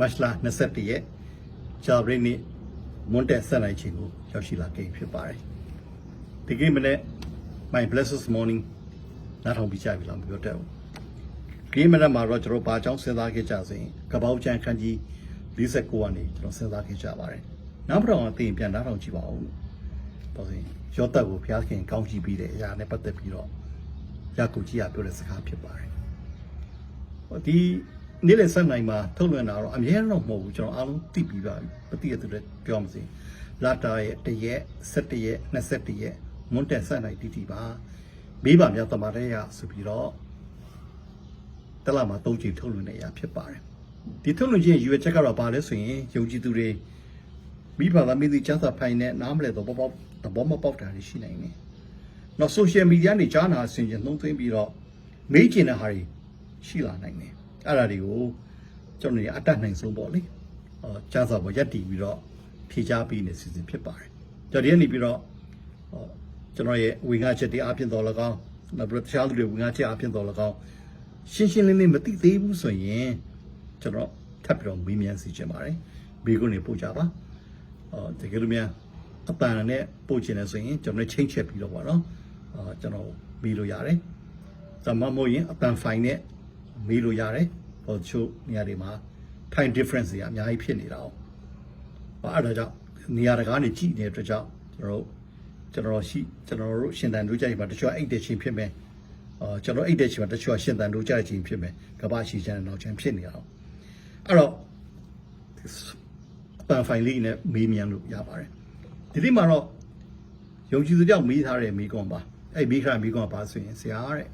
မတ်လ21ရက်ဂျာဘရိနေ့မွန်တက်ဆက်နိုင်ခြင်းကိုရောက်ရှိလာခဲ့ဖြစ်ပါတယ်ဒီကိမနေ့ my blessed morning နားထောင်ပြကြပြီလားမပြောတတ်ဘူးဒီမနေ့မှာတော့ကျွန်တော်ဘာကြောင့်စဉ်းစားခဲ့ကြဆိုရင်ကပောက်ချန်ခန်းကြီး49ကနေကျွန်တော်စဉ်းစားခဲ့ကြပါတယ်နောက်တစ်ခါအသိရင်ပြန်နားထောင်ကြည့်ပါဦးပေါ့စဉ်ရောတက်ကိုဘုရားခင်ကောင်းချီးပြီးတဲ့အရာနဲ့ပတ်သက်ပြီးတော့ရကုကြီးကပြောတဲ့စကားဖြစ်ပါတယ်ဒီ နေ့လေဆက်နိုင်မှာထုတ်လွှင့်တာတော့အများတော့မဟုတ်ဘူးကျွန်တော်အားလုံးသိပြီးပါပြီပတိရသူလည်းပြောမစီလာတာရဲ့တရက်17ရက်21ရက်မွန်တက်ဆက်နိုင်တီတီပါမိဘများတမတဲ့ရဆိုပြီးတော့တလမှာ၃ချိန်ထုတ်လွှင့်နေရဖြစ်ပါတယ်ဒီထုတ်လွှင့်ခြင်းရွေချက်ကတော့ပါလဲဆိုရင်ယုံကြည်သူတွေမိဘသားမိသည့်ကျန်းစာဖိုင်နဲ့နားမလဲတော့ပေါက်သဘောမပေါက်တာတွေရှိနိုင်တယ်နောက် social media နေကြားနာဆင်ခြင်နှုံးသွင်းပြီးတော့မေးကျင်တဲ့ဟာတွေရှိလာနိုင်တယ် အဲ့ဒါတွေကိုကျွန်တော်တို့အတတ်နိုင်ဆုံးပေါ့လေအော်ကြားစာပေါ်ရက်တည်ပြီးတော့ဖြေချပေးနေစီစဉ်ဖြစ်ပါတယ်ကျွန်တော်ဒီကနေပြီးတော့ဟောကျွန်တော်ရဲ့ဝင်ကားချက်တွေအပြင်တော်၎င်းနောက်ပြီးတော့တခြားလူတွေဝင်ကားချက်အပြင်တော်၎င်းရှင်းရှင်းလင်းလင်းမသိသေးဘူးဆိုရင်ကျွန်တော်ထပ်ပြီးတော့မေးမြန်းစီချင်ပါတယ်မိကုန်းနေပို့ကြပါအော်တကယ်လို့များအပန်နဲ့ပို့ချင်တယ်ဆိုရင်ကျွန်တော်ချင်းချက်ပြီးတော့ပါတော့အော်ကျွန်တော်မေးလို့ရတယ်သမမဟုတ်ရင်အပန်ဖိုင်နဲ့ မေးလို့ရတယ်ဟိုချို့နေရာတွေမှာ time difference တွေအများကြီးဖြစ်နေတာ哦။ဘာအဲ့ဒါကြောင့်နေရာတကားနေကြည့်နေတဲ့အတွက်ကြောင့်ကျွန်တော်တို့ကျွန်တော်ရှိကျွန်တော်တို့ရှင်တန်တို့ကြိုက်ပါတချို့အိတ်တဲ့ချင်းဖြစ်မယ်။အော်ကျွန်တော်အိတ်တဲ့ချင်းမှာတချို့ရှင်တန်တို့ကြိုက်ချင်းဖြစ်မယ်။ကမ္ဘာရှိချမ်းတဲ့နောက်ချမ်းဖြစ်နေတာ哦။အဲ့တော့အပန်ဖိုင်လေးနဲ့မေးမြန်းလို့ရပါတယ်။ဒီနေ့မှာတော့ယုံကြည်သူကြောင့်မေးထားတဲ့မိကွန်ပါ။အဲ့မိခရမိကွန်ကပါဆိုရင်ဆရာတဲ့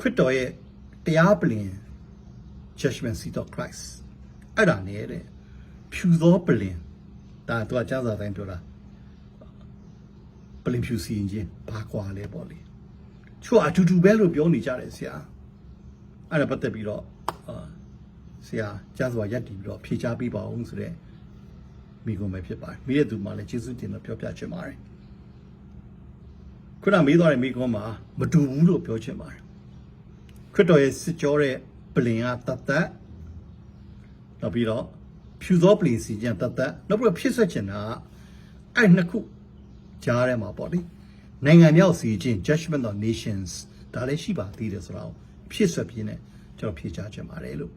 ခရစ်တော်ရဲ့တရားပလင် judgment seat of Christ အဲ့ဒါနဲ့တဲ့ဖြူသောပလင်ဒါသူကကျမ်းစာတိုင်းပြောတာပလင်ဖြူစီရင်ချင်းဘာကွာလဲပေါ့လေချို့အတူတူပဲလို့ပြောနေကြတယ်ဆရာအဲ့ဒါပတ်သက်ပြီးတော့အာဆရာကျမ်းစာရက်တည်ပြီးတော့ဖြေချပေးပါအောင်ဆိုတဲ့မိကုံပဲဖြစ်ပါတယ်မိတဲ့သူမှလည်းကျေးဇူးတင်လို့ပြောပြချင်ပါတယ်ခုနမေးသွားတဲ့မိကုံမှာမတူဘူးလို့ပြောချင်ပါတယ် ခရစ်တော်ရဲ့စစ်ကြောတဲ့ပလင်ကတတ်တတ်နောက်ပြီးတော့ဖြူသောပလင်စီခြင်းတတ်တတ်နောက်ပြီးတော့ဖြစ်ဆက်ချင်တာကအဲ့နှစ်ခုကြားထဲမှာပေါ့လေနိုင်ငံမြောက်စီခြင်း judgment of nations ဒါလည်းရှိပါသေးတယ်ဆိုတော့ဖြစ်ဆက်ပြင်းနဲ့ကျွန်တော်ဖြေချချင်ပါတယ်လို့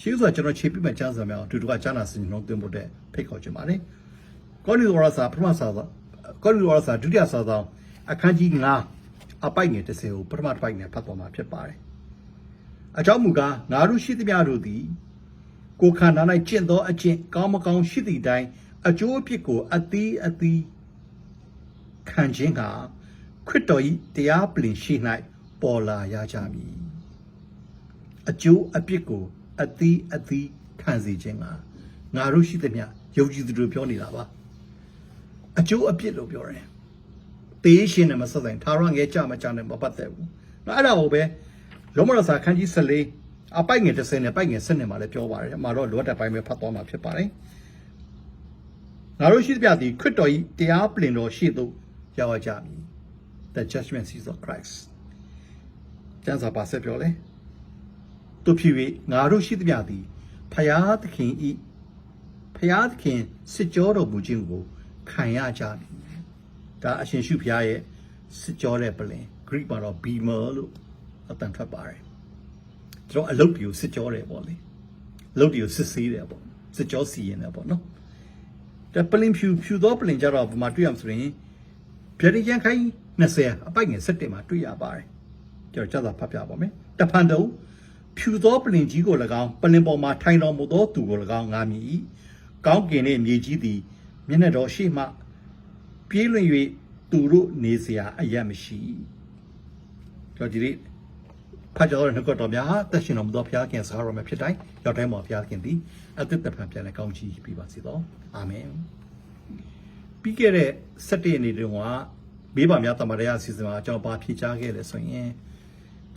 ရှိဥစွာကျွန်တော်ခြေပြမဲ့ချမ်းစာများအတူတူကကျမ်းစာစင်လုံးသွင်းဖို့တဲ့ဖိတ်ခေါ်ချင်ပါတယ်ကောလိဝရစာပထမစာသောကောလိဝရစာဒုတိယစာသောအခန်းကြီး9အပိုက်ငယ်30ကိုပထမတစ်ပိုက်နဲ့ဖတ်ပေါ်မှာဖြစ်ပါတယ် အကြောင်းမူကားငါတို့ရှိသမျှတို့သည် ကိုယ်ခန္ဓာ၌ကျင့်သောအကျင့်ကောင်းမကောင်းရှိသည့်တိုင်အကျိုးအပြစ်ကိုအသီးအသီးခံခြင်းကခရစ်တော်၏တရားပလင်ရှိ၌ပေါ်လာရကြမည်အကျိုးအပြစ်ကိုအသီးအသီးခံစေခြင်းကငါတို့ရှိသမျှယုံကြည်သူတို့ပြောနေတာပါအကျိုးအပြစ်လို့ပြောတယ်တေးရှင်နဲ့မဆက်ဆိုင်သာရငယ်ကြမကြနဲ့မပတ်သက်ဘူး။နော်အဲ့ဒါကိုပဲ လောမရစာခန်းကြီး14အပိုက်ငယ်30နဲ့ပိုက်ငယ်7နဲ့မှာလည်းပြောပါတယ်။မှာတော့လောတ်တက်ပိုင်းပဲဖတ်သွားမှာဖြစ်ပါတယ်။ငါတို့ရှိသမျှသည်ခရစ်တော်၏တရားပလင်တော်ရှိသို့ရောက်ရကြမည်။ The judgment seat of Christ ။ကျမ်းစာပါဆက်ပြောလဲ။သူဖြစ်၍ငါတို့ရှိသမျှသည်ဖယားသခင်ဤဖယားသခင်စစ်ကြောတော်မူခြင်းကိုခံရကြမည်။ဒါအရှင်ရှုဖျားရဲ့စစ်ကြောတဲ့ပလင် Greek မှာတော့ beamer လို့ အတန်ထွက်ပါတယ်။ကျွန်တော်အလုပ်တွေကိုစစ်ကြောတယ်ပေါ့လေ။အလုပ်တွေကိုစစ်ဆေးတယ်ပေါ့။စစ်ကြောစီရင်တယ်ပေါ့နော်။ဒါပလင်ဖြူဖြူသောပလင်ကြတော့ဘယ်မှာတွေ့ရမလဲဆိုရင်ဗျာဒိကျန်ခိုင်း20အပိုက်ငယ်7မှာတွေ့ရပါတယ်။ကျွန်တော်ကြာသာဖတ်ပြပါမယ်။တဖန်တုံဖြူသောပလင်ကြီးကို၎င်းပလင်ပေါ်မှာထိုင်တော်မူသောသူကို၎င်းငါမြည်။ကောင်းကင်နှင့်မြေကြီးသည်မျက်နှာတော်ရှိမှ ပြေးလွင်၍သူတို့နေเสียအယက်မရှိကြောင့်ဒီနေ့ ဖတ်ကြတော့နှုတ်ကတော်များတက်ရှင်တော်မူသောဘုရားခင်စားတော်မြတ်ဖြစ်တိုင်းရောက်တိုင်းမှာဘုရားခင်သည်အသက်တပံပြန်လဲကောင်းချီးပြပါစေသောအာမင်ပြီးခဲ့တဲ့7ရက်နေ့တုန်းကမိဘများတမန်တော်အစီအစဉ်မှာအကြောင်းပါဖြေချခဲ့တယ်ဆိုရင်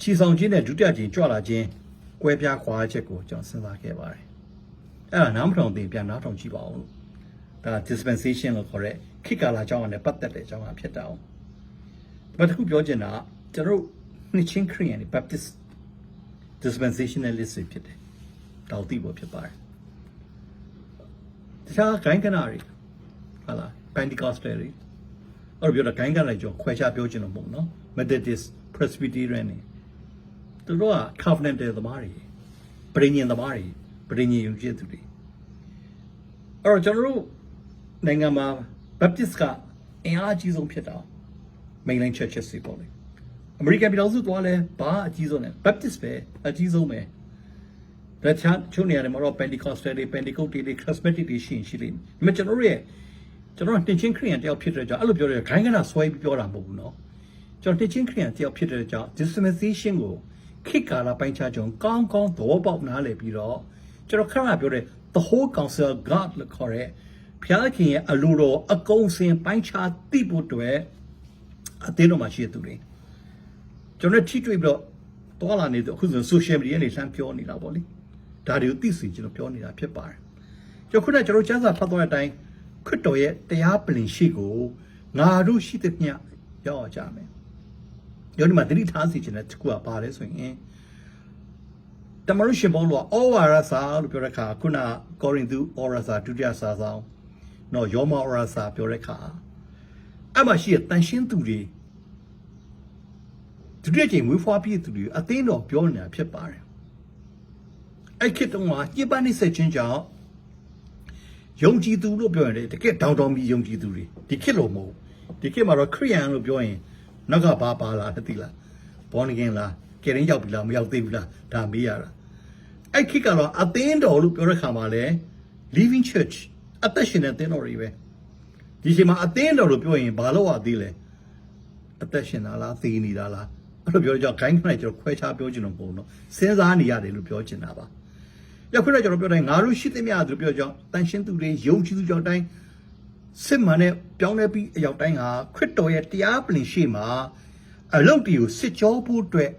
ချီဆောင်ခြင်းနဲ့ဒုတိယကြိမ်ကြွလာခြင်းကွဲပြားခွာချက်ကိုကျွန်တော်စဉ်းစားခဲ့ပါတယ်အဲ့ဒါနားမထောင်သေးပြန်နားထောင်ကြည့်ပါဦးလို့ဒါ dispensation လို့ခေါ်တဲ့ခိကာလာအကြောင်းနဲ့ပတ်သက်တဲ့အကြောင်းအဖြစ်တောင်း။ဘာတစ်ခုပြောချင်တာကကျွန်တော်တို့ နှစ်ချင်းခရိယန်တွေ Baptist dispensationalist တွေဖြစ်တယ်တောက်သိဖို့ဖြစ်ပါတယ်တခြားဂိုင်းကနာတွေဟာလား Pentecostal တွေအဲ့လိုပြောတာဂိုင်းကနာတွေကြောင့်ခွဲခြားပြောချင်တော့မဟုတ်နော် Methodist Presbyterian တွေသူတို့က covenant တဲ့သမားတွေပရိညင်သမားတွေပရိညင်ယုံကြည်သူတွေအဲ့တော့ကျွန်တော်တို့နိုင်ငံမှာ Baptist ကအင်အားအကြီးဆုံးဖြစ်တာ mainline churches တွေပေါ့လေ အမေရိကန်ပြည်တော်စုသွားလဲဘာအကြီးဆုံးလဲ Baptist ပဲအကြီးဆုံးပဲဒါချမ်းချုံနေရတယ်မတော့ Pentecostal တွေ Pentecost တွေ Charismatic တွေရှိရင်ရှိလိမ့်မယ်ဒါပေမဲ့ကျွန်တော်တို့ရဲ့ကျွန်တော်တင်ချင်းခရိယန်တယောက်ဖြစ်တဲ့ကြောင့်အဲ့လိုပြောတဲ့ခိုင်းကနာဆွဲပြီးပြောတာမဟုတ်ဘူးเนาะကျွန်တော်တင်ချင်းခရိယန်တယောက်ဖြစ်တဲ့ကြောင့် dispensation ကိုခိကာလာပိုင်းခြားကြောင်းကောင်းကောင်းသဘောပေါက်နားလည်ပြီးတော့ကျွန်တော်ခဏပြောတဲ့ the whole council of god လို့ခေါ်တဲ့ဘုရားခင်ရဲ့အလိုတော်အကုန်စင်ပိုင်းခြားသိဖို့အတွက်အသင်းတော်မှာရှိတဲ့သူတွေ ကျွန်တော်ထိတွေ့ပြီးတော့တွာလာနေတော့အခုဆို social media နဲ့လှမ်းပြောနေတာပေါ့လေဒါတွေကိုသိစီကျွန်တော်ပြောနေတာဖြစ်ပါတယ်ကျွန်တော်ခုနကကျွန်တော်စံစာဖတ်သွားတဲ့အတိုင်းခရစ်တော်ရဲ့တရားပလင်ရှိကိုငါတို့ရှိတဲ့မြရောက်အောင်ကြမယ်ယောဒီမှာတတိထားစီခြင်းတဲ့တကူကပါလဲဆိုရင်တမလို့ရှင်ဘောလို့ဩဝါရစာလို့ပြောတဲ့အခါခုနကောရိန္သုဩဝါရစာဒုတိယစာဆောင်နော်ယောမဩဝါရစာပြောတဲ့အခါအဲ့မှာရှိတဲ့တန်ရှင်းသူတွေ ဒုတိယကြိမ်မွေးဖွားပြည့်သူတွေအသိတော်ပြောနေတာဖြစ်ပါတယ်အဲ့ခေတ်တုန်းကညစ်ပတ်နေဆက်ချင်းကြောင့်ယုံကြည်သူလို့ပြောရင်လေတကယ်တောင်းတောင်းပြီးယုံကြည်သူတွေဒီခေတ်လို့မဟုတ်ဒီခေတ်မှာတော့ခရိယန်လို့ပြောရင်နောက်ကဘာပါလားတသိလားဘောနဂင်လားကယ်ရင်ရောက်ပြီလားမရောက်သေးဘူးလားဒါမေးရတာအဲ့ခေတ်ကတော့အသင်းတော်လို့ပြောတဲ့ခါမှာလေ living church အသက်ရှင်တဲ့အသင်းတော်တွေပဲဒီချိန်မှာအသင်းတော်လို့ပြောရင်ဘာလို့ရသေးလဲအသက်ရှင်တာလားသေနေတာလား အဲ့လိုပြောကြတော့ဂိုင်းခနဲ့ကျွန်တော်ခွဲခြားပြောချင်တော့ပုံတော့စဉ်းစားနေရတယ်လို့ပြောချင်တာပါ။ရောက်ခွနဲ့ကျွန်တော်ပြောတိုင်းငါတို့ရှိသမျှသူပြောကြောင်းတန်ရှင်းသူတွေယုံကြည်သူကြောင့်တိုင်းစစ်မှန်တဲ့ပြောင်းလဲပြီးအရောက်တိုင်းဟာခရစ်တော်ရဲ့တရားပလင်ရှိမှာအလုတ်တီကိုစစ်ကြောဖို့အတွက်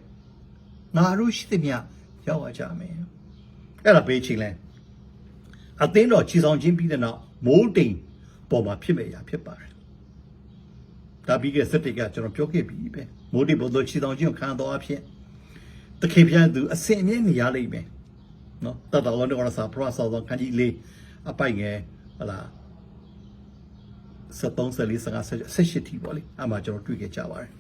ငါတို့ရှိသမျှရောက်ရကြမယ်။အဲ့ဒါဘေးချင်းလဲအသင်းတော်ခြေဆောင်ခြင်းပြီးတဲ့နောက်မိုးတိမ်ပေါ်မှာဖြစ်မဲ့ရာဖြစ်ပါတယ်။ ဒါပြီးခဲ့စက်တိတ်ကကျွန်တော်ပြောခဲ့ပြီပဲမိုးတိဘုဒ္ဓချီတောင်ချင်းကိုခံတော်အဖြစ်တခင်ပြန်သူအစင်အမြဲနေရလိမ့်မယ်နော်တတော်လုံးတော်စာပရဆောတော့ခန်းကြီးလေးအပိုက်ငယ်ဟလာ73 74 78တီပေါ့လေအမှကျွန်တော်တွေ့ခဲ့ကြပါတယ်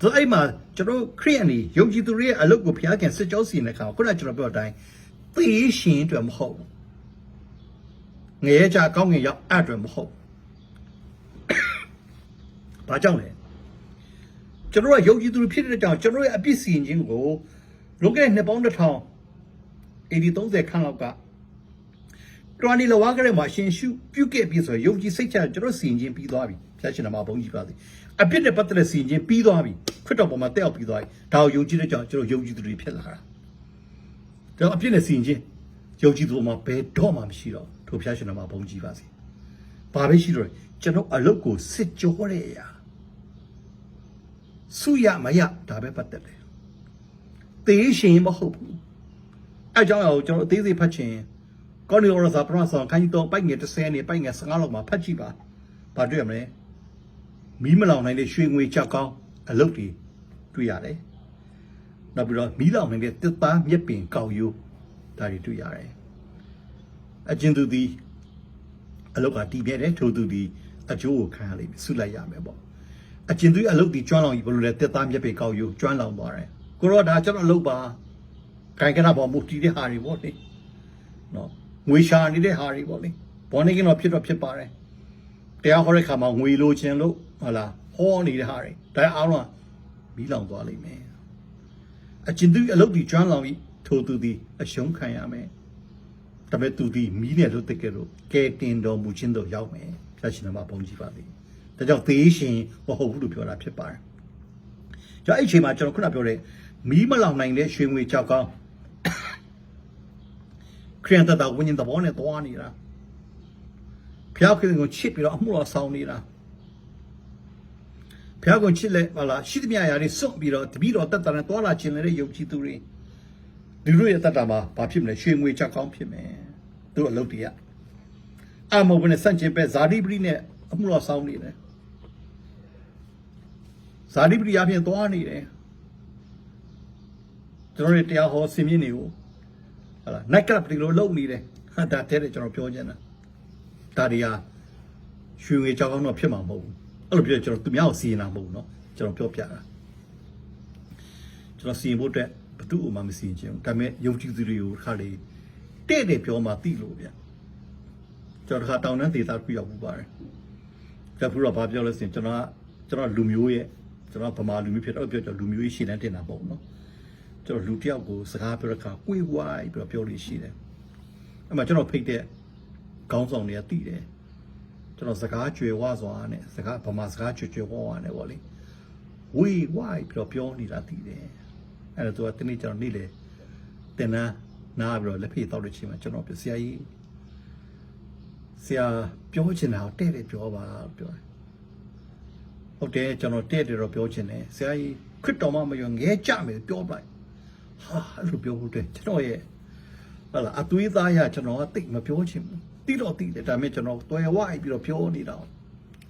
ဆိုအဲ့မှာကျွန်တော်ခရိယန်ကြီးယုံကြည်သူတွေရဲ့အလုပ်ကိုဖျားခင်စစ်ကြောစီနေတဲ့ခါခုနကကျွန်တော်ပြောတဲ့အတိုင်းသေရှင်အတွက်မဟုတ်ဘူးငရဲကြကောင်းငင်ရောက်အဲ့အတွက်မဟုတ် ဘူး။ဘာကြောင့်လဲ။ကျွန်တော်တို့ကယုံကြည်သူတွေဖြစ်တဲ့ကြောင့်ကျွန်တော်ရဲ့အပြစ်စီရင်ခြင်းကိုလွန်ခဲ့တဲ့နှစ်ပေါင်းတစ်ထောင်80 30ခန့်လောက်ကတွာနီလဝါကရဲမှာရှင်ရှုပြုတ်ခဲ့ပြီဆိုရင်ယုံကြည်စိတ်ချကျွန်တော်စီရင်ခြင်းပြီးသွားပြီ။ဖျက်ရှင်နာမှာဘုန်းကြီးပါသည်။အပြစ်နဲ့ပတ်သက်တဲ့စီရင်ခြင်းပြီးသွားပြီ။ခရစ်တော်ပေါ်မှာတက်ရောက်ပြီးသွားပြီ။ဒါကိုယုံကြည်တဲ့ကြောင့်ကျွန်တော်ယုံကြည်သူတွေဖြစ်လာတာ။ကျွန်တော်အပြစ်နဲ့စီရင်ခြင်းယုံကြည်သူပေါ်မှာဘယ်တော့မှမရှိတော့ထိုဖျက်ရှင်နာမှာဘုန်းကြီးပါစေ။ဘာပဲရှိတော့လဲကျွန်တော်အလုတ်ကိုစစ်ကြောတဲ့အရာ စုရမရဒါပဲပတ်သက်တယ်သေရှင်မဟုတ်ဘူးအဲကြောင့်ရောကျွန်တော်အသေးသေးဖတ်ချင်ကောနီရောစာပရဆောင်ခန်းကြီးတော့ပိုက်ငယ်30နေပိုက်ငယ်15လောက်မှာဖတ်ကြည့်ပါဘာတွေ့ရမလဲမီးမလောင်နိုင်တဲ့ရွှေငွေချက်ကောင်းအလုတ်တွေတွေ့ရတယ်နောက်ပြီးတော့မီးလောင်နိုင်တဲ့တစ်သားမြက်ပင်ကောက်ရိုးဒါတွေတွေ့ရတယ်အကျဉ်သူသည်အလုတ်ကတီးပြဲတယ်ထိုသူသည်အကျိုးကိုခံရလိမ့်မယ်ဆုလိုက်ရမယ်ပေါ့ အကျဉ်သူအလုပ်ဒီကျွမ်းလောင်ကြီးဘယ်လိုလဲတက်သားမြက်ပေကောက်ယူကျွမ်းလောင်သွားတယ်ကိုရောဒါကျွန်တော်အလုပ်ပါခိုင်ကနာပေါ်မူတီတဲ့ဟာတွေပေါ့လေနော်ငွေရှာနေတဲ့ဟာတွေပေါ့လေဘောနေကင်းတော့ဖြစ်တော့ဖြစ်ပါတယ်တရားဟောတဲ့ခါမှာငွေလိုချင်လို့ဟုတ်လားဟောနေတဲ့ဟာတွေဒါအားလုံးမီးလောင်သွားလိမ့်မယ်အကျဉ်သူအလုပ်ဒီကျွမ်းလောင်ကြီးထိုသူဒီအရှုံးခံရမယ်ဒါပေမဲ့သူဒီမီးနဲ့လို့တကယ်လို့ကဲတင်တော်မူခြင်းတို့ရောက်မယ်ဖျက်ရှင်တော်မှာဘုန်းကြီးပါသည် ဒါကြောင့်သေရှင်မဟုတ်ဘူးလို့ပြောတာဖြစ်ပါတယ်။ကျွန်တော်အဲ့အချိန်မှာကျွန်တော်ခုနပြောတဲ့မီးမလောင်နိုင်တဲ့ရွှေငွေကြောက်ကောင်းခရစ်ယာန်တတ်တာဝိညာဉ်သဘောနဲ့သွားနေတာဖျောက်ခင်ကိုချစ်ပြီးတော့အမှုတော်ဆောင်နေတာဖျောက်ကိုချစ်လဲဟာလားရှိသမျှအရာတွေစွန့်ပြီးတော့တပည့်တော်တတ်တာနဲ့သွားလာခြင်းလည်းယုံကြည်သူတွေဒီလိုရဲ့တတ်တာမှာဘာဖြစ်မလဲရွှေငွေကြောက်ကောင်းဖြစ်မယ်သူတို့အလုပ်တွေကအမောဘနဲ့စန့်ကျင်ပဲဇာတိပရိနဲ့အမှုတော်ဆောင်နေတယ် ဇာတိပရိယာဖြင့်သွားနေတယ်ကျွန်တော်တို့တရားဟောဆင်မြင့်နေကို ဟုတ်လား night club ဒီလိုလုပ်နေတယ်ဟာဒါတဲ့တဲ့ကျွန်တော်ပြောချင်တာဒါတွေဟာရွှေငွေကြောက်ကောင်းတော့ဖြစ်မှာမဟုတ်ဘူးအဲ့လိုပြောရင်ကျွန်တော်သူများကိုစီရင်တာမဟုတ်ဘူးเนาะကျွန်တော်ပြောပြတာကျွန်တော်စီရင်ဖို့အတွက်ဘသူ့ဥမှမစီရင်ချင်ဘူးဒါပေမဲ့ယုံကြည်သူတွေကိုခါလေတဲ့တဲ့ပြောမှသိလို့ဗျကျွန်တော်တခါတောင်းတန်းဒေတာပြရောက်ပူပါတယ်ကျဖူတော့ဘာပြောလဲဆိုရင်ကျွန်တော်ကကျွန်တော်လူမျိုးရဲ့ ကျွန်တော်ဗမာလူမျိုးဖြစ်တော့ပြောကျွန်တော်လူမျိုးရေးရှင်းတန်းတင်တာပေါ့နော်ကျွန်တော်လူတစ်ယောက်ကိုစကားပြောတဲ့အခါကိုယ်ဝိုင်းပြီးတော့ပြောလို့ရှိတယ်။အဲ့မှာကျွန်တော်ဖိတ်တဲ့ခေါင်းဆောင်တွေကတည်တယ်။ကျွန်တော်စကားကြွယ်ဝစွာနဲ့စကားဗမာစကားကြွယ်ကြွယ်ဝဝနဲ့ပေါ့လေ။ဝေးဝိုင်းပြီးတော့ပြောနေတာတည်တယ်။အဲ့ဒါသူကတနေ့ကျွန်တော်နေ့လေတင်နာနားပြီးတော့လက်ဖေးတောက်တဲ့ချိန်မှာကျွန်တော်ပြောဆရာကြီးဆရာပြောချင်တာကိုတဲ့တဲ့ပြောပါလို့ပြောတယ်။ ဟုတ်တယ်ကျွန်တော်တဲ့တယ်တော့ပြောချင်တယ်ဆရာကြီးခရစ်တော်မှမယုံငဲကြမယ်ပြောပလိုက်ဟာအဲ့လိုပြောဖို့အတွက်ကျွန်တော်ရဲ့ဟာလာအသွေးသားရကျွန်တော်ကတိတ်မပြောချင်ဘူးတိတော့တိတယ်ဒါပေမဲ့ကျွန်တော်တွယ်ဝိုက်ပြီးတော့ပြောနေတာ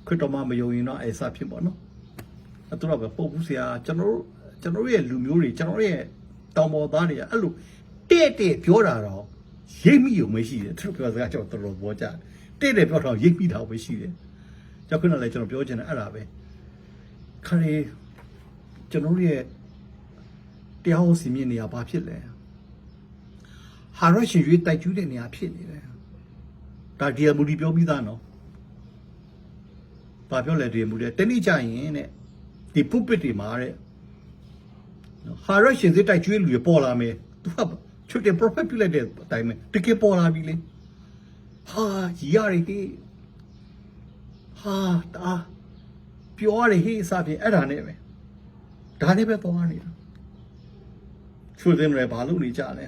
ခရစ်တော်မှမယုံရင်တော့အဲစဖြစ်ပေါ့နော်အဲ့တော့ပဲပုတ်ဘူးဆရာကျွန်တော်တို့ကျွန်တော်တို့ရဲ့လူမျိုးတွေကျွန်တော်တို့ရဲ့တောင်ပေါ်သားတွေကအဲ့လိုတဲ့တဲ့ပြောတာတော့ရိပ်မိုံမရှိတယ်သူတို့ပြောစကားကျွန်တော်တော်တော်ပေါ်ကြတဲ့တဲ့ပြောတော့ရိပ်မိတာပဲရှိတယ်ကြောက်ခုနလည်းကျွန်တော်ပြောချင်တယ်အဲ့ဒါပဲ ခါရီကျွန်တော်တို့ရဲ့တရားဟောစီမြင့်နေရဘာဖြစ်လဲဟာရရှင်ရွေးတိုက်ကျူးတဲ့နေရာဖြစ်နေတယ်ဒါဒီယမူဒီပြောပြီးသားနော်ဘာပြောလဲဒီယမူဒီတနေ့ကျရင်တဲ့ဒီပုပ္ပစ်တွေမှာတဲ့ဟာရရှင်စစ်တိုက်ကျူးလူရပေါ်လာမယ်သူကချွတ်တဲ့ prophet ပြုလိုက်တဲ့အတိုင်းပဲတကယ်ပေါ်လာပြီလေဟာကြီးရရဟေးဟာတာ ပြောရဟေးအစားဖြင့်အဲ့ဒါနဲ့ပဲဒါနဲ့ပဲသွားနေတာချိုးသိမ်းတယ်ဘာလို့နေကြလဲ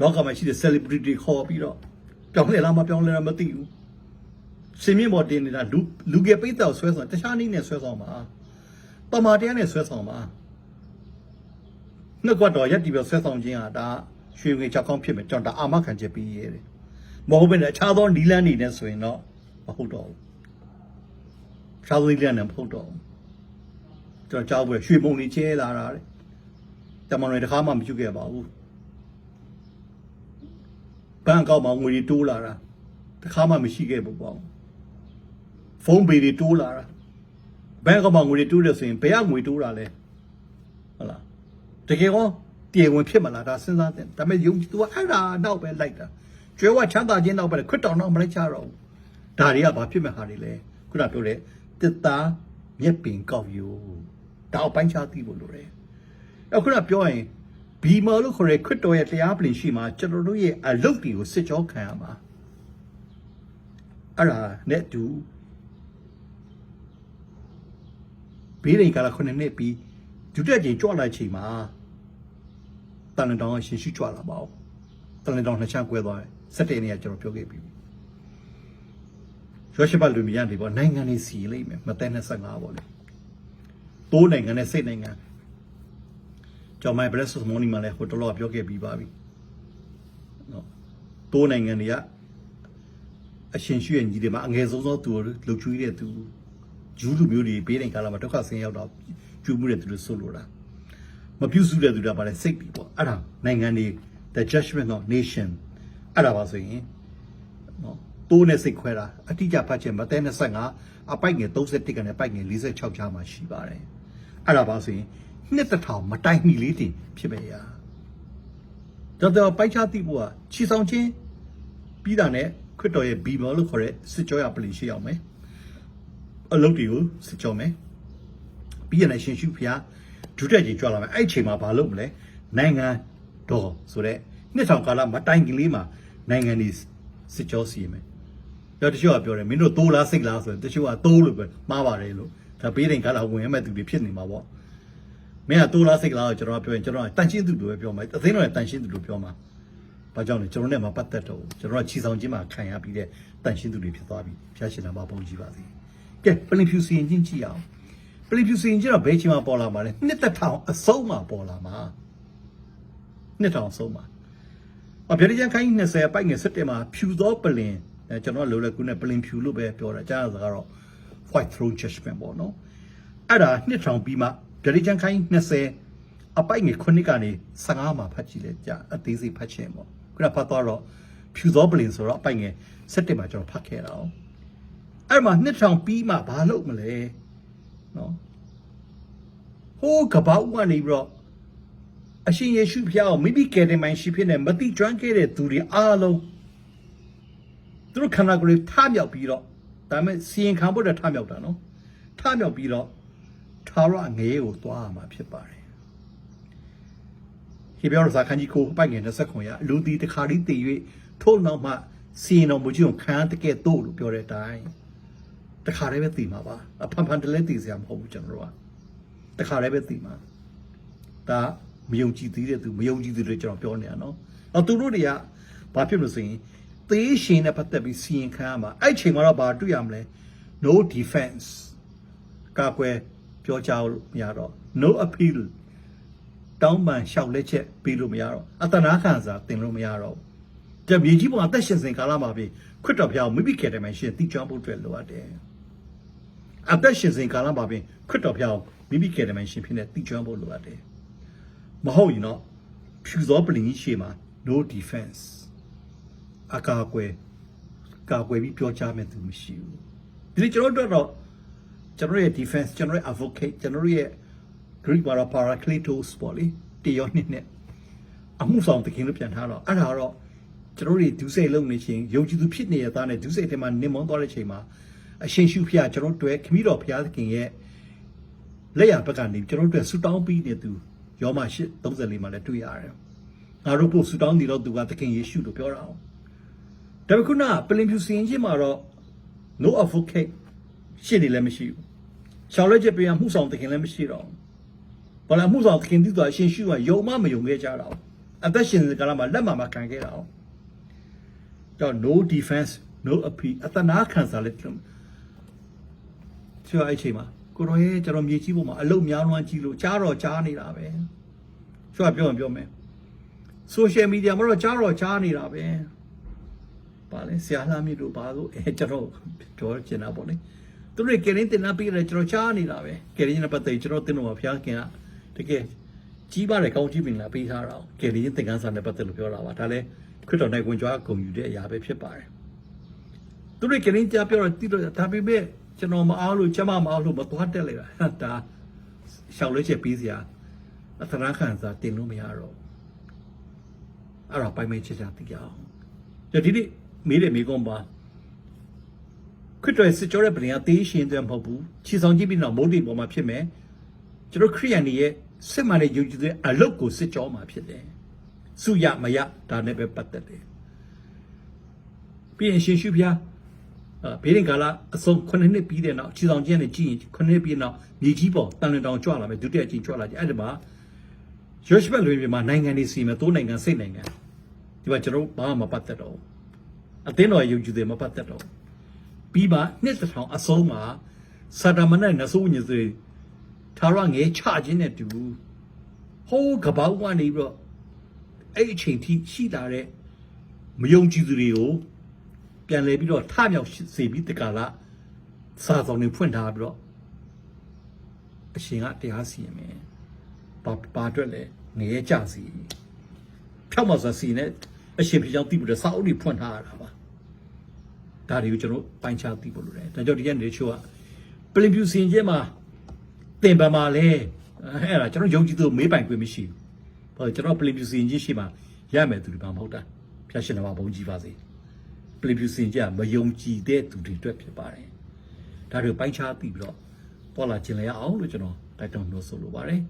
လောကမှာရှိတဲ့ celebrity တွေခေါ်ပြီးတော့ပြောင်းလဲလားမပြောင်းလဲလားမသိဘူးစင်မြင့်ပေါ်တင်နေတာလူလူငယ်ပိတ်တော့ဆွဲဆောင်တခြားနည်းနဲ့ဆွဲဆောင်ပါပမာတရားနဲ့ဆွဲဆောင်ပါနှစ်ကတော့ရက်တီပဲဆွဲဆောင်ခြင်းဟာဒါရွှေငွေချောက်ကောင်းဖြစ်မယ်ကျွန်တော်ဒါအာမခံချက်ပြီးရတယ်မဟုတ်ဘဲနဲ့အခြားသောနီလန်းနေနဲ့ဆိုရင်တော့မဟုတ်တော့ဘူး အခြားသောနီလန်းနဲ့မဟုတ်တော့ဘူးကျွန်တော်ကြောက်ပဲရွှေပုံတွေချဲလာတာတဲ့တမန်တော်တခါမှမပြုတ်ခဲ့ပါဘူးဘဏ်ကောက်မှာငွေတွေတိုးလာတာတခါမှမရှိခဲ့ဘူးပေါ့ဖုန်းပေတွေတိုးလာတာဘဏ်ကောက်မှာငွေတွေတိုးတယ်ဆိုရင်ဘယ်ကငွေတိုးတာလဲဟုတ်လားတကယ်ကောတရားဝင်ဖြစ်မလားဒါစဉ်းစားတယ်ဒါပေမဲ့ယုံကြည်သူကအဲ့ဒါနောက်ပဲလိုက်တာကျွဲဝချမ်းသာခြင်းနောက်ပဲခရစ်တော်နောက်မလိုက်ကြတော့ဘူးဒါတွေကဘာဖြစ်မဲ့ဟာတွေလဲခုနပြောတဲ့ တစ်သားမျက်ပင်ကောက်ယူဒါအပိုင်းခြားသိဖို့လိုတယ်အခုနပြောရင်ဘီမာလို့ခေါ်တဲ့ခရစ်တော်ရဲ့တရားပလင်ရှိမှာကျွန်တော်တို့ရဲ့အလုတ်တွေကိုစစ်ကြောခံရမှာအဲ့ဒါနဲ့တူဘေးရင်ကလာခုနှစ်နှစ်ပြီးဒုတိယကြိမ်ကြွလာချိန်မှာတန်လန်တောင်ကရှင်ရှိကြွလာပါဦးတန်လန်တောင်နှစ်ချမ်းကွဲသွားတယ်စက်တဲ့နေရာကျွန်တော်ပြောခဲ့ပြီ ရောရှိပါလူမျိုးတွေပေါ့နိုင်ငံလေးစီလိမ့်မယ်မတဲ25ပေါ့လေတိုးနိုင်ငံနဲ့စိတ်နိုင်ငံကျော်မိုင်ဘရက်စ်မော်နီမှာလည်းဟိုတလောပြောခဲ့ပြီးပါပြီနော်တိုးနိုင်ငံတွေကအရှင်ရှိရဲ့ညီတွေမှာအငယ်ဆုံးသောသူလှုပ်ချွေးတဲ့သူဂျူးလူမျိုးတွေဘေးတိုင်ကာလမှာဒုက္ခဆင်းရောက်တော့ကျူးမှုတဲ့သူတွေဆိုလိုတာမပြုစုတဲ့သူတွေပါလေစိတ်ပြီပေါ့အဲ့ဒါနိုင်ငံတွေ the judgment of nation အဲ့ဒါပါဆိုရင်နော် တိုးနဲ့စိတ်ခွဲတာအတိအကျဖတ်ချက်မတဲ25အပိုက်ငယ်31ကနေပိုက်ငယ်46ချာမှာရှိပါတယ်အဲ့ဒါပါဆိုရင်နှစ်တစ်ထောင်မတိုင်မီလေးတင်ဖြစ်ပဲရာတော်တော်ပိုက်ချတိဖို့ကချီဆောင်ချင်းပြီးတာနဲ့ခရစ်တော်ရဲ့ဘီဘောလို့ခေါ်တဲ့စစ်ကြောရပလီရှိအောင်မယ်အလုပ်တွေကိုစစ်ကြောမယ်ပြီးရတဲ့ရှင်ရှုဖျားဒုတက်ကြီးကြွလာမယ်အဲ့အချိန်မှာဘာလုပ်မလဲနိုင်ငံတော်ဆိုတဲ့နှစ်ထောင်ကာလမတိုင်ကလေးမှာနိုင်ငံတွေစစ်ကြောစီမယ် ပြောတချို့ကပြောတယ်မင်းတို့တိုးလားစိတ်လားဆိုရင်တချို့ကတိုးလို့ပဲမှားပါတယ်လို့ဒါဘေးရင်ကာလဝင်ရမဲ့သူတွေဖြစ်နေမှာပေါ့မင်းကတိုးလားစိတ်ကလားကိုကျွန်တော်ကပြောရင်ကျွန်တော်ကတန်ရှင်းသူလိုပဲပြောမှာအသိတော်နဲ့တန်ရှင်းသူလိုပြောမှာဘာကြောင့်လဲကျွန်တော်နဲ့မပတ်သက်တော့ဘူးကျွန်တော်ကချီဆောင်ခြင်းမှာခံရပြီးတဲ့တန်ရှင်းသူတွေဖြစ်သွားပြီဖျားရှင်နာမပုံကြည့်ပါစေကဲပလင်ဖြူစီရင်ချင်းကြည့်အောင်ပလင်ဖြူစီရင်ချင်းတော့ဘယ်ချိန်မှာပေါ်လာမှာလဲနှစ်တစ်ထောင်အစုံမှာပေါ်လာမှာနှစ်ထောင်အစုံမှာအဗျာဒိယန်ခိုင်း20ပိုက်ငယ်7မှာဖြူသောပလင် အဲကျွန်တော်လိုလဲခုနဲ့ပလင်ဖြူလို့ပဲပြောတာကြားရစကားတော့ white throne judgment ပေါ့နော်အဲ့ဒါနှစ်ထောင်ပြီးမှဗျာဒိချန်ခိုင်း20အပိုက်ငယ်ခုနှစ်ကနေ15မှာဖတ်ကြည့်လဲကြာအသေးစိတ်ဖတ်ခြင်းပေါ့ခုနဖတ်သွားတော့ဖြူသောပလင်ဆိုတော့အပိုက်ငယ်17မှာကျွန်တော်ဖတ်ခဲ့တာအောင်အဲ့မှာနှစ်ထောင်ပြီးမှဘာလုပ်မလဲနော်ဟိုးကပောက်ကနေပြီးတော့အရှင်ယေရှုဖျားကိုမိမိကယ်တင်မိုင်းရှိဖြစ်နေမတိကျွမ်းခဲ့တဲ့သူတွေအားလုံး သူတို့ခန္ဓာကိုယ်ထမြောက်ပြီးတော့ဒါပေမဲ့စီရင်ခံဖို့တည်းထမြောက်တာနော်ထမြောက်ပြီးတော့ထာဝရငရေကိုသွားရမှာဖြစ်ပါတယ်ဟေဘရဲစာခန်းကြီးကိုပိုက်ငယ်20ခွန်ရလူဒီတခါလေးတည်၍ထို့နောက်မှစီရင်တော်မူခြင်းကိုခံရတဲ့ကဲ့သို့လို့ပြောတဲ့အတိုင်းတခါတည်းပဲတည်မှာပါအဖန်ဖန်တလဲတည်စရာမဟုတ်ဘူးကျွန်တော်တို့ကတခါတည်းပဲတည်မှာဒါမယုံကြည်သေးတဲ့သူမယုံကြည်သူတွေကျွန်တော်ပြောနေရနော်အော်သူတို့တွေကဘာဖြစ်လို့ဆိုရင် သေးရှင်နဲ့ပတ်သက်ပြီးစီရင်ခံရမှာအဲ့ချိန်မှာတော့ဘာတွေ့ရမလဲ no defense ကာကွယ်ပြောကြားလို့မရတော့ no appeal တောင်းပန်လျှောက်လက်ချက်ပေးလို့မရတော့အတနာခံစားတင်လို့မရတော့ကြမြေကြီးပေါ်အသက်ရှင်စဉ်ကာလမှာပြီခွတ်တော်ဖျားမိမိခဲ့တယ်မှရှင်တိကျွမ်းဖို့အတွက်လိုအပ်တယ်အသက်ရှင်စဉ်ကာလမှာပြီခွတ်တော်ဖျားမိမိခဲ့တယ်မှရှင်ဖြစ်နေတိကျွမ်းဖို့လိုအပ်တယ်မဟုတ်ရင်တော့ဖြူသောပလင်ကြီးရှေ့မှာ no defense အကာအကွယ်ကာကွယ်ပြီးပြောကြားမယ်သူမရှိဘူးဒီနေ့ကျွန်တော်တို့တော့ကျွန်တော်ရဲ့ defense ကျွန်တော်ရဲ့ advocate ကျွန်တော်ရဲ့ Greek မှာတော့ parakletos ပေါ့လေတရောနှစ်နဲ့အမှုဆောင်တခင်လို့ပြန်ထားတော့အဲ့ဒါတော့ကျွန်တော်တို့ဒုစိတ်လုံနေချင်းယုံကြည်သူဖြစ်နေတဲ့သားနဲ့ဒုစိတ်ထဲမှာနင်မွန်းသွားတဲ့ချိန်မှာအရှင်ရှုဖျားကျွန်တော်တို့ခမီးတော်ဖျားသခင်ရဲ့လက်ရဘက်ကနေကျွန်တော်တို့ဆူတောင်းပြီးနေသူယောမရှစ်34မှာလည်းတွေ့ရတယ်ငါတို့ဖို့ဆူတောင်းနေတော့သူကသခင်ယေရှုလို့ပြောတာအောင် ဒါပေမဲ့ခုနပလင်ဖြူစင်ချင်းမှာတော့ no advocate ရှင်းနေလည်းမရှိဘူးရှောင်းလက်ချက်ပြန်မှုဆောင်သခင်လည်းမရှိတော့ဘူးဘာလဲမှုဆောင်သခင်တိတော်အရှင်ရှုကယုံမမယုံခဲ့ကြတာအောင်အသက်ရှင်တဲ့ကာလမှာလက်မှမခံခဲ့တာအောင်တော့ no defense no appeal အတနာခံစားလက်တယ်ချွာအဲ့ချိန်မှာကိုရောရဲ့ကျွန်တော်မြေကြီးပေါ်မှာအလုတ်များလွှမ်းကြည့်လို့ကြားတော့ကြားနေတာပဲချွာပြောရင်ပြောမယ် social media မှာတော့ကြားတော့ကြားနေတာပဲ ပါလဲဆရာလှမြင့်တို့ပါလို့အဲကျွန်တော်ပြောချင်တာပေါ့လေသူတို့ကရင်တင်လာပြီးတော့ကျွန်တော်ကြားနေတာပဲကရင်နဲ့ပတ်သက်ကျွန်တော်တင်တော့ဖျားခင်ကတကယ်ကြီးပါတဲ့ကောင်းကြီးပင်လာပေးထားတာကရင်သင်္ကန်းစာနဲ့ပတ်သက်လို့ပြောတာပါဒါလည်းခရစ်တော်နိုင်ဝင်ကြွားဂုဏ်ယူတဲ့အရာပဲဖြစ်ပါတယ်သူတို့ကရင်ကြားပြောတော့တိတော့ဒါပေမဲ့ကျွန်တော်မအားလို့ကျမမအားလို့မသွားတက်လိုက်တာဒါရှောက်လို့ချက်ပြီးစရာအသနာခံစားတင်လို့မရတော့အဲ့တော့ပိုင်ပိုင်ချစ်ချာသိကြအောင်ဒီနေ့ မေးတယ်မေးခွန်းပါခရစ်တော်စစ်ကြောတဲ့ပြင်အသေးရှင်တဲ့မဟုတ်ဘူးခြေဆောင်ကြည့်ပြီးတော့မုတ်တိပေါ်မှာဖြစ်မယ်ကျွန်တော်ခရိယန်တွေရဲ့စစ်မှန်တဲ့ယုံကြည်တဲ့အလုတ်ကိုစစ်ကြောမှာဖြစ်တယ်စုရမရဒါနဲ့ပဲပတ်သက်တယ်ပြီးရင်ရှင်ရှုဖျားဘေးရင်ကာလအစုံ9နှစ်ပြီးတဲ့နောက်ခြေဆောင်ခြင်းနဲ့ကြည့်ရင်9နှစ်ပြီးနောက်မြေကြီးပေါ်တန်လွင်တောင်ကြွလာမယ်ဒုတိယအကြိမ်ကြွလာကြအဲ့ဒီမှာယောရှဘတ်လွေမြေမှာနိုင်ငံတွေစီမယ်တိုးနိုင်ငံစိတ်နိုင်ငံဒီမှာကျွန်တော်ဘာမှမပတ်သက်တော့ဘူး အသင်းတော်ယုံကြည်တယ်မပတ်သက်တော့ပြီးပါနှစ်တစ်ထောင်အဆုံးမှာစာတမန်နဲ့နဆိုးညစေသာရငယ်ချခြင်းနဲ့တူဟိုးကပောက်ကနေပြီးတော့အဲ့အချိန်ထိရှိလာတဲ့မယုံကြည်သူတွေကိုပြန်လဲပြီးတော့ထမြောက်စေပြီးတကလားစာဆောင်တွေဖွင့်ထားပြီးတော့အရှင်ကတရားစီရင်မယ်ဘာဘာအတွက်လဲငရဲကြစီဖြောက်မဆာစီနဲ့အရှင်ဖြစ်ကြောင်းသိပြီးတော့စာအုပ်တွေဖွင့်ထားရတာပါ ဒါတွေကိုကျွန်တော်ပိုင်းခြားသိဖို့လိုတယ်ဒါကြောင့်ဒီကနေ့ချိုးကပလင်ပြူစင်ကျဲမှာတင်ပံမှာလဲအဲ့ဒါကျွန်တော်ယုံကြည်သူမေးပိုင်ခွင့်မရှိဘူးဘာလို့ကျွန်တော်ပလင်ပြူစင်ချင်းရှိမှာရမယ်သူတွေဘာမဟုတ်တာဖျားရှင်တော်ဘုံကြီးပါစေပလင်ပြူစင်ကျမယုံကြည်တဲ့သူတွေအတွက်ဖြစ်ပါတယ်ဒါတွေပိုင်းခြားသိပြီးတော့ပေါ်လာခြင်းလဲအောင်လို့ကျွန်တော်တိုက်တွန်းလို့ဆိုလိုပါတယ်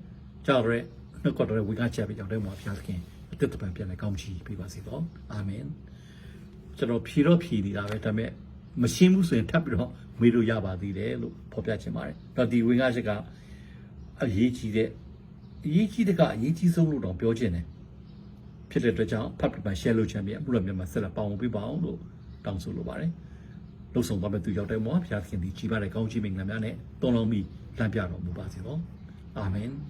ကြောက်ရဲနှုတ်ကတော်ဝေကချက်ပြီးကြောင့်တဲ့မှာဖျားသခင်အသက်တပံပြန်လဲကောင်းချီးပေးပါစေတော့အာမင် ကျွန်တော်ဖြီတော့ဖြီနေတာပဲဒါပေမဲ့မရှင်းဘူးဆိုရင်ထပ်ပြီးတော့မေးလို့ရပါသေးတယ်လို့ဖော်ပြချင်ပါတယ်။ဒါဒီဝင်းကားချက်ကအရေးကြီးတဲ့အရေးကြီးတဲ့ကအရေးကြီးဆုံးလို့တော့ပြောချင်တယ်။ဖြစ်တဲ့အတွက်ကြောင့်ဖတ်ပြပါ share လုပ်ချင်ပြီးအခုလည်းမြန်မာဆက်လက်ပေါအောင်ပြပါအောင်လို့တောင်းဆိုလိုပါတယ်။လုံဆောင်သွားမဲ့သူရောက်တဲ့မောဘုရားသခင်ဒီကြီးပါတဲ့ကောင်းချီးမင်္ဂလာများနဲ့တုံးလုံးပြီးလမ်းပြတော်မူပါစေတော့။အာမင်။